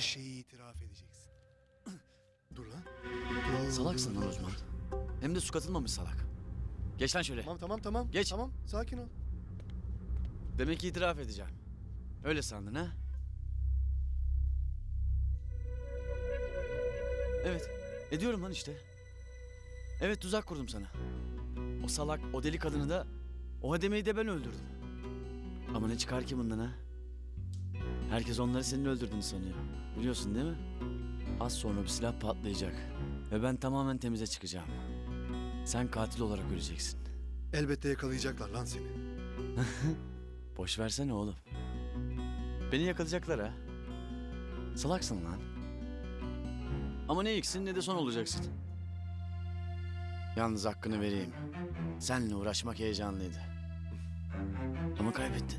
şeyi itiraf edeceksin. Dur lan. Dur, Salaksın dur, lan dur, Osman. dur. Hem de su katılmamış salak. Geç lan şöyle. Tamam tamam tamam. Geç. Tamam sakin ol. Demek ki itiraf edeceğim. Öyle sandın ha? Evet. Ediyorum lan işte. Evet tuzak kurdum sana. O salak, o deli kadını da, o hademeyi de ben öldürdüm. Ama ne çıkar ki bundan ha? Herkes onları senin öldürdüğünü sanıyor. Biliyorsun değil mi? Az sonra bir silah patlayacak. Ve ben tamamen temize çıkacağım. Sen katil olarak öleceksin. Elbette yakalayacaklar lan seni. Boş versene oğlum. Beni yakalayacaklar ha. Salaksın lan. Ama ne ilksin ne de son olacaksın. Yalnız hakkını vereyim. Seninle uğraşmak heyecanlıydı. Ama kaybettin.